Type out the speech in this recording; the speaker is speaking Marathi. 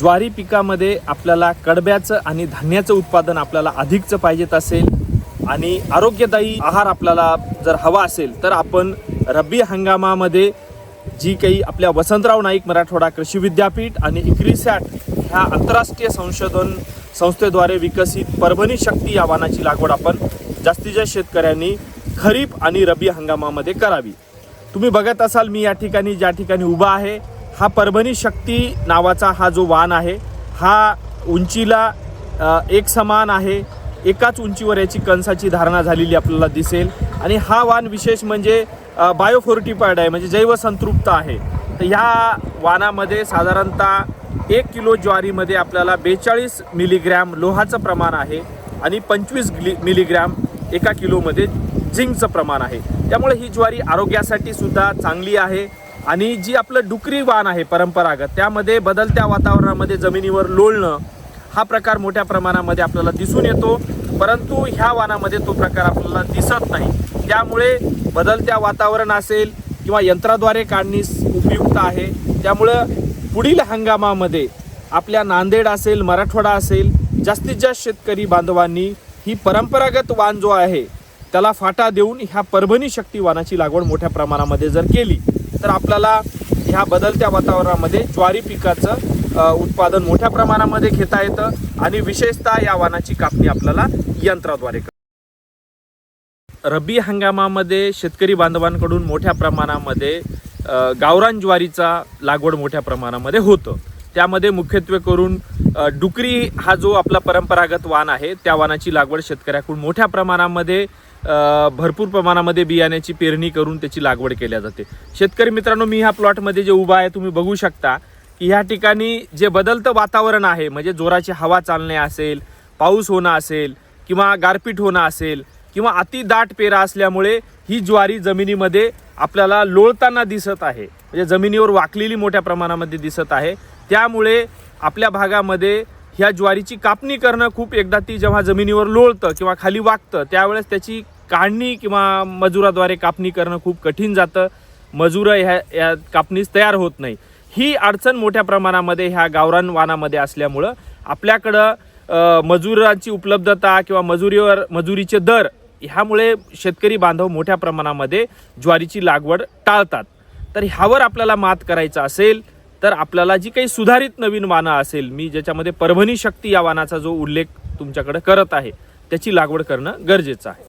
ज्वारी पिकामध्ये आपल्याला कडब्याचं आणि धान्याचं उत्पादन आपल्याला अधिकचं पाहिजेत असेल आणि आरोग्यदायी आहार आपल्याला जर हवा असेल तर आपण रब्बी हंगामामध्ये जी काही आपल्या वसंतराव नाईक मराठवाडा कृषी विद्यापीठ आणि इक्रिसॅट ह्या आंतरराष्ट्रीय संशोधन संस्थेद्वारे विकसित परभणी शक्ती या वाहनाची लागवड आपण जास्तीत जास्त शेतकऱ्यांनी खरीप आणि रब्बी हंगामामध्ये करावी. तुम्ही बघत असाल मी या ठिकाणी ज्या ठिकाणी उभा आहे हा परभणी शक्ती नावाचा हा जो वाण आहे हा उंचीला एक समान आहे. एकाच उंचीवर याची कंसाची धारणा झालेली आपल्याला दिसेल. आणि हा वाण विशेष म्हणजे बायोफोर्टिफाईड आहे म्हणजे जैवसंतृप्त आहे. तर ह्या वाणामध्ये साधारणतः एक किलो ज्वारीमध्ये आपल्याला बेचाळीस मिलीग्रॅम लोहाचं प्रमाण आहे आणि पंचवीस ग्ली मिलीग्रॅम एका किलोमध्ये झिंकचं प्रमाण आहे. त्यामुळे ही ज्वारी आरोग्यासाठी सुद्धा चांगली आहे. आणि जी आपलं डुकरी वाण आहे परंपरागत त्यामध्ये बदलत्या वातावरणामध्ये जमिनीवर लोळणं हा प्रकार मोठ्या प्रमाणामध्ये आपल्याला दिसून येतो. परंतु ह्या वाणामध्ये तो प्रकार आपल्याला दिसत नाही. त्यामुळे बदलत्या वातावरण असेल किंवा यंत्राद्वारे काढणी उपयुक्त आहे. त्यामुळं पुढील हंगामामध्ये आपल्या नांदेड असेल मराठवाडा असेल जास्तीत जास्त शेतकरी बांधवांनी ही परंपरागत वाण जो आहे त्याला फाटा देऊन ह्या परभणी शक्ती वाणाची लागवड मोठ्या प्रमाणामध्ये जर केली तर आपल्याला ह्या बदलत्या वातावरणामध्ये ज्वारी पिकाचं उत्पादन मोठ्या प्रमाणामध्ये घेता येतं आणि विशेषतः या वानाची कापणी आपल्याला यंत्राद्वारे कर रब्बी हंगामामध्ये शेतकरी बांधवांकडून मोठ्या प्रमाणामध्ये गावरान ज्वारीचा लागवड मोठ्या प्रमाणामध्ये होतं. त्यामध्ये मुख्यत्वे करून डुकरी हा जो आपला परंपरागत वाण आहे त्या वानाची लागवड शेतकऱ्याकडून मोठ्या प्रमाणामध्ये भरपूर प्रमाणामध्ये बियाण्याची पेरणी करून त्याची लागवड केल्या जाते. शेतकरी मित्रांनो मी ह्या प्लॉटमध्ये जे उभा आहे तुम्ही बघू शकता की ह्या ठिकाणी जे बदलतं वातावरण आहे म्हणजे जोराची हवा चालणे असेल पाऊस होणं असेल किंवा गारपीट होणं असेल किंवा अति दाट पेरा असल्यामुळे ही ज्वारी जमिनीमध्ये आपल्याला लोळताना दिसत आहे. म्हणजे जमिनीवर वाकलेली मोठ्या प्रमाणामध्ये दिसत आहे. त्यामुळे आपल्या भागामध्ये ह्या ज्वारीची कापणी करणं खूप एकदा ती जेव्हा जमिनीवर लोळतं किंवा खाली वागतं त्यावेळेस त्याची काढणी किंवा मजुराद्वारे कापणी करणं खूप कठीण जातं. मजुरं ह्या या कापणीस तयार होत नाही. ही अडचण मोठ्या प्रमाणामध्ये ह्या गावरान वानामध्ये असल्यामुळं आपल्याकडं मजुरांची उपलब्धता किंवा मजुरीवर मजुरीचे दर ह्यामुळे शेतकरी बांधव मोठ्या प्रमाणामध्ये ज्वारीची लागवड टाळतात. तर ह्यावर आपल्याला मात करायचं असेल तर आपल्याला जी काही सुधारित नवीन वानं असेल मी ज्याच्यामध्ये परभणी शक्ती या वानाचा जो उल्लेख तुमच्याकडे करत आहे त्याची लागवड करणं गरजेचं आहे.